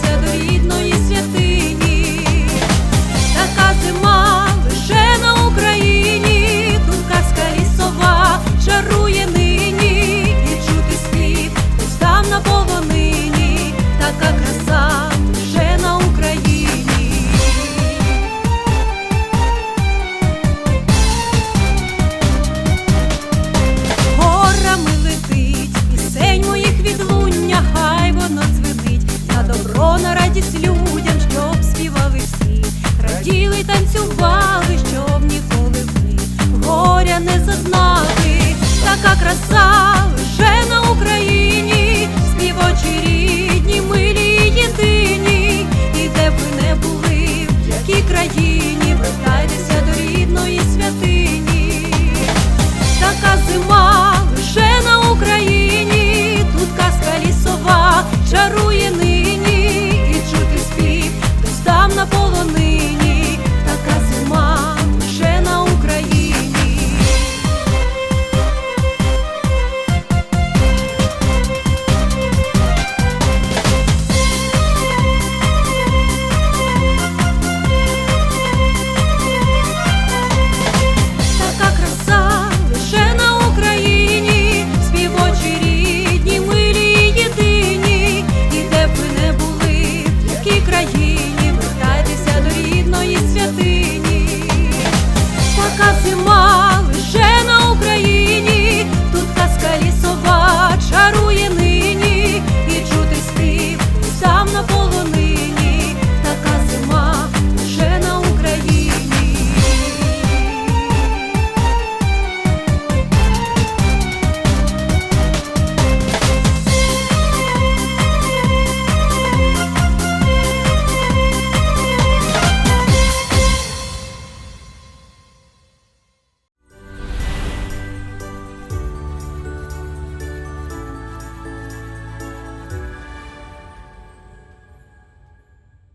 повернувся до рідної святині, така зима.